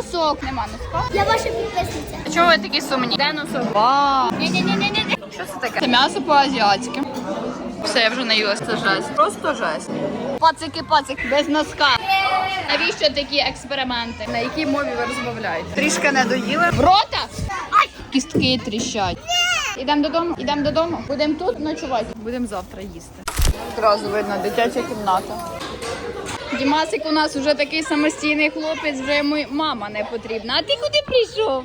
носок? Нема носка. Я ваша підписниця. А Чого ви такі сумні? Де носок? Вау! Ні-ні-ні-ні-ні. Що це таке? Це м'ясо по-азіатськи. Все, я вже наїлася. Це жесть. Просто жесть. Пацики, пацик, без носка. Навіщо такі експерименти? На якій мові ви розмовляєте? Трішки не доїли. В рота? Ай! Кістки тріщать. Ідемо додому, ідемо додому. Будемо тут ночувати. Будемо завтра їсти. Одразу видно, дитяча кімната. Дімасик у нас вже такий самостійний хлопець, вже йому мама не потрібна. А ти куди прийшов?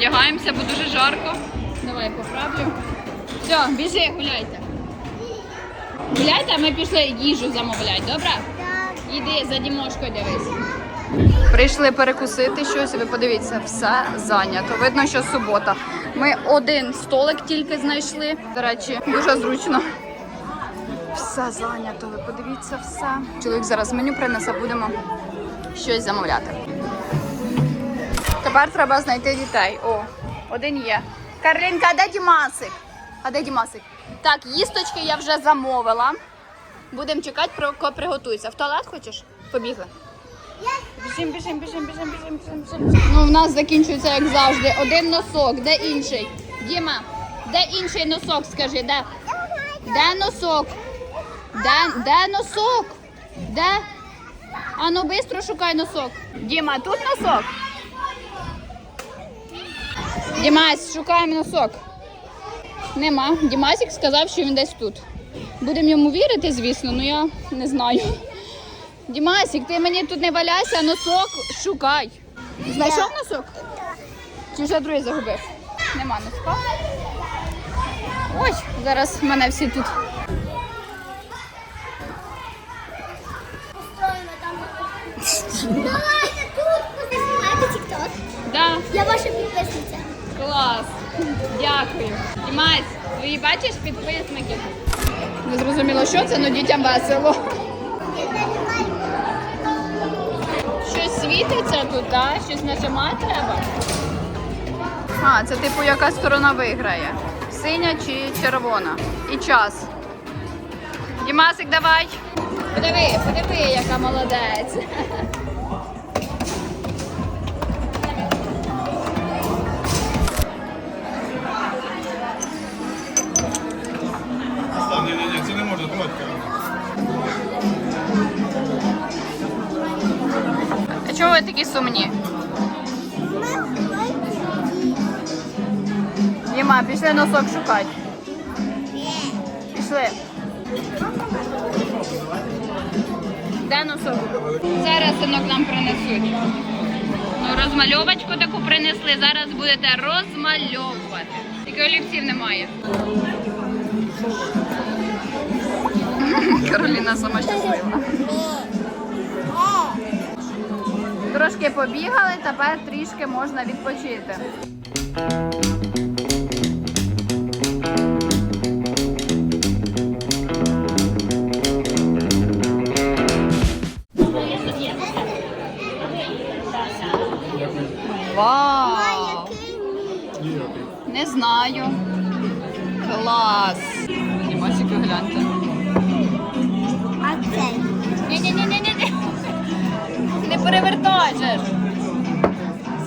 Переодягаємося, бо дуже жарко. Давай поправлю. Все, біжи, гуляйте. Гуляйте, а ми пішли їжу замовляти, добре? Іди за Дімошкою дивись. Прийшли перекусити щось, ви подивіться, все зайнято. Видно, що субота. Ми один столик тільки знайшли. До речі, дуже зручно. Все зайнято, ви подивіться все. Чоловік зараз меню принесе, будемо щось замовляти. Тепер треба знайти дітей. О, один є. Карлінка, а де Дімасик? А де Дімасик? Так, їсточки я вже замовила. Будемо чекати, поки приготується. В туалет хочеш? Побігли. Біжим, біжим, біжим, біжим, біжим, біжим, біжим. Ну, в нас закінчується, як завжди. Один носок, де інший? Діма, де інший носок, скажи, де? Де носок? Де, де носок? Де? Ану, швидко шукай носок. Діма, тут носок? Дімась, шукаємо носок. Нема. Дімасик сказав, що він десь тут. Будемо йому вірити, звісно, але я не знаю. Дімасик, ти мені тут не валяйся, а носок шукай. Знайшов носок? Чи вже другий загубив? Нема носка. Ой, зараз в мене всі тут. Давайте тут. TikTok? Да, Я ваша підписниця. Клас. Дякую. Дімась, твої бачиш підписники? Не зрозуміло, що це, але дітям весело. Щось світиться тут, так? Щось нажимати треба. А, це типу яка сторона виграє. Синя чи червона. І час. Дімасик, давай. Подиви, подиви, яка молодець. А чого ви такі сумні? Діма, пішли носок шукати. Пішли. Де носок? Зараз синок нам принесуть. Ну, розмальовочку таку принесли. Зараз будете розмальовувати. Тільки олівців немає. Кароліна сама щаслива. Трошки побігали, тепер трішки можна відпочити. Вау! Не знаю. Клас. Дімасіки, гляньте. Перевертай же ж.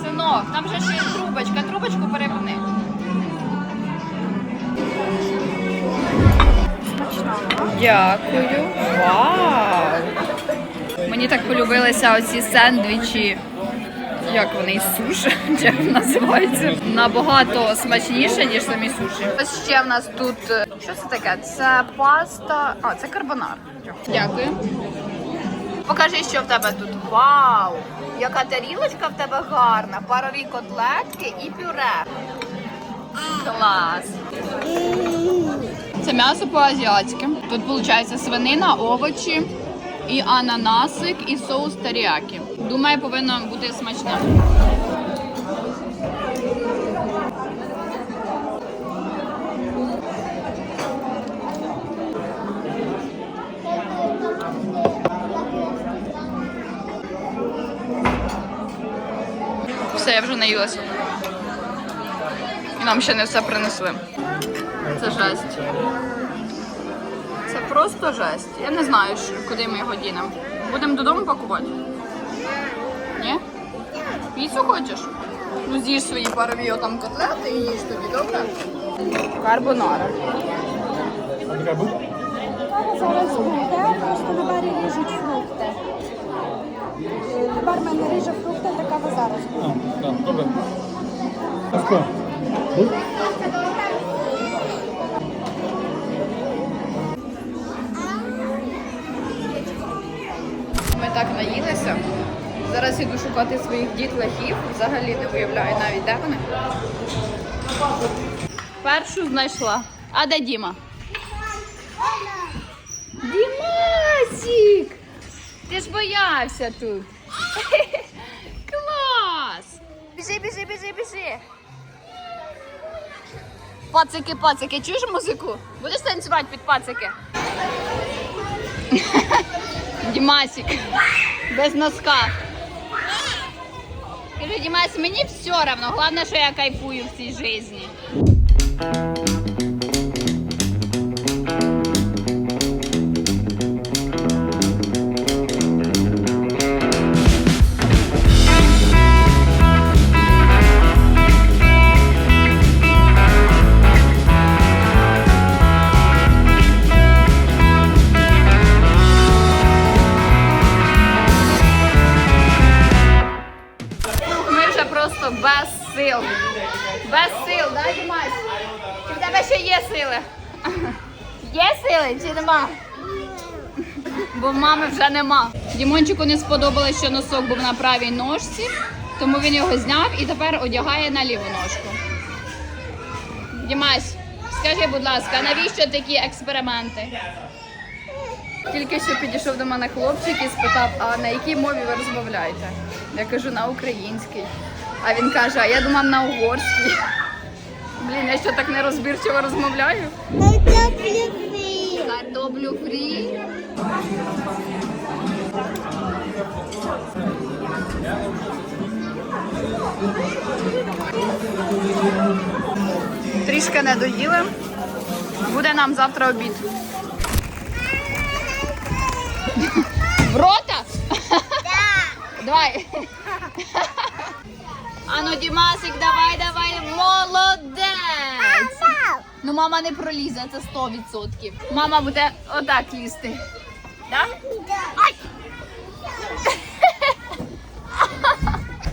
Синок, там же ще є трубочка. Трубочку переверни. Дякую. Вау! Мені так полюбилися оці сендвічі. Як вони суші, як називаються? Набагато смачніше, ніж самі суші. Ось ще в нас тут. е, Що це таке? Це паста. А, це карбонар. Дякую. Покажи, що в тебе тут. Вау! Яка тарілочка в тебе гарна, парові котлетки і пюре. Клас. Це м'ясо по-азіатськи. Тут виходить свинина, овочі і ананасик, і соус таріакі. Думаю, повинно бути смачне. Все, я вже наїлася. І нам ще не все принесли. Це жесть. Це просто жесть. Я не знаю, куди ми його дінемо. Будемо додому пакувати? Ні? Піцу хочеш? Ну з'їж свої парові отам котлети і їж тобі, добре? Карбонара. Зараз буде, просто на барі ріжуть фрукти. Бармен ріже фрукти, кава зараз. А, так, добре. Будь? Ми так наїлися. Зараз іду шукати своїх дітлахів. Взагалі не уявляю навіть, де вони. Першу знайшла. А де Діма? Дімасік! Ти ж боявся тут. Біжи, біжи, біжи, біжи. Пацики, пацики, чуєш музику? Будеш танцювати під пацики? Дімасик. Без носка. Кажу, Дімас, мені все равно. Головне, що я кайфую в цій житті. Без сил, да, Дімась? Чи в тебе ще є сили? Є сили чи нема? Бо мами вже нема. Дімончику не сподобалось, що носок був на правій ножці, тому він його зняв і тепер одягає на ліву ножку. Дімась, скажи, будь ласка, навіщо такі експерименти? Тільки що підійшов до мене хлопчик і спитав, а на якій мові ви розмовляєте? Я кажу, на українській. А він каже, а я думав на угорській. Блін, я що так нерозбірчиво розмовляю? Картоплю фрі. Трішки не доїли. Буде нам завтра обід. В рота? Давай. Ану, Дімасик, давай, давай. Молодець. Ну, мама не пролізе, це 100%. Мама буде отак лізти. Да? Ай!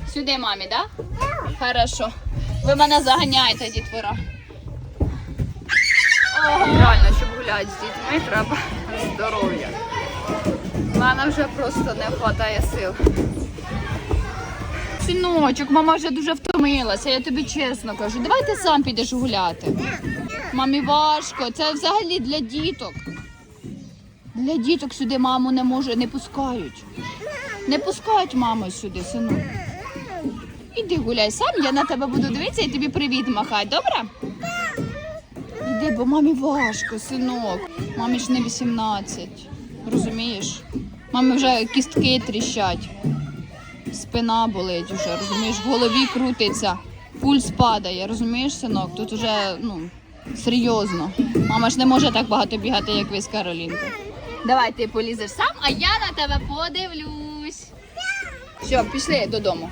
Сюди, мамі, да? Хорошо. Ви мене заганяєте, дітвора. Ого. Реально, щоб гуляти з дітьми, треба здоров'я. У мене вже просто не вистачає сил. Синочок, мама вже дуже втомилася, я тобі чесно кажу. Давай ти сам підеш гуляти. Мамі важко, це взагалі для діток. Для діток сюди маму не може, не пускають. Не пускають маму сюди, синок. Іди гуляй сам, я на тебе буду дивитися і тобі привіт махати, добре? Іди, бо мамі важко, синок. Мамі ж не 18. Розумієш? Мамі вже кістки тріщать. Спина болить уже, розумієш, в голові крутиться. Пульс падає, розумієш, синок? Тут уже ну, серйозно. Мама ж не може так багато бігати, як ви з Каролінкою. Давай ти полізеш сам, а я на тебе подивлюсь. Все, пішли додому.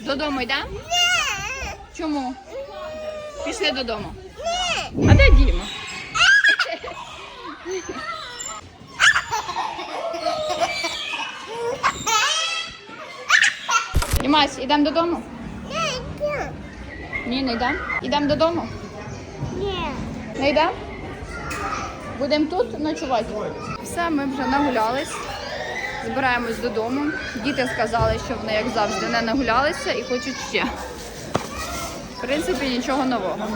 Додому йдемо? Чому? Пішли додому. А де Діма? Дімась, йдемо додому? Ні, не йдемо. Йдемо додому? Ні. Не йдемо? Будемо тут ночувати. Все, ми вже нагулялись. Збираємось додому. Діти сказали, що вони, як завжди, не нагулялися і хочуть ще. В принципі, нічого нового.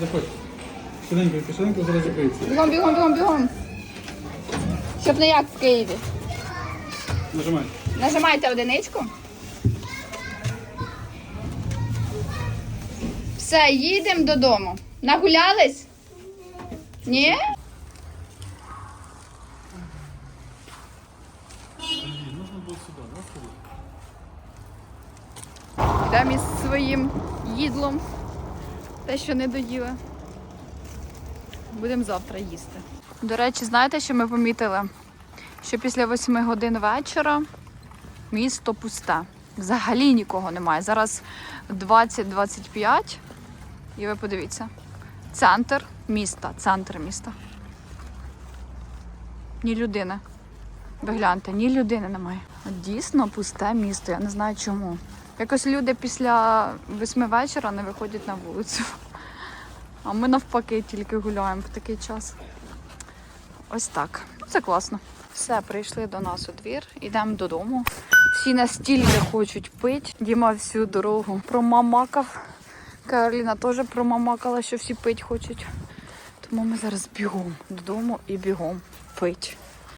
Заходь. Швиденько, швиденько зараз закриється. Бігом, бігом, бігом, бігом. Щоб не як в Києві. Нажимай. Нажимайте одиничку. Все, їдемо додому. Нагулялись? Ні? Йдемо із своїм їдлом. Те, що не доїли. Будемо завтра їсти. До речі, знаєте, що ми помітили? Що після 8 годин вечора місто пусте. Взагалі нікого немає. Зараз 20-25. І ви подивіться. Центр міста. Центр міста. Ні людини. Ви гляньте, ні людини немає. Дійсно пусте місто. Я не знаю чому. Якось люди після 8 вечора не виходять на вулицю. А ми навпаки тільки гуляємо в такий час. Ось так. Ну, Це класно. Все, прийшли до нас у двір, йдемо додому. Всі настільки хочуть пити. Діма всю дорогу промамакав. Кароліна теж промамакала, що всі пить хочуть. Тому ми зараз бігом додому і бігом пить.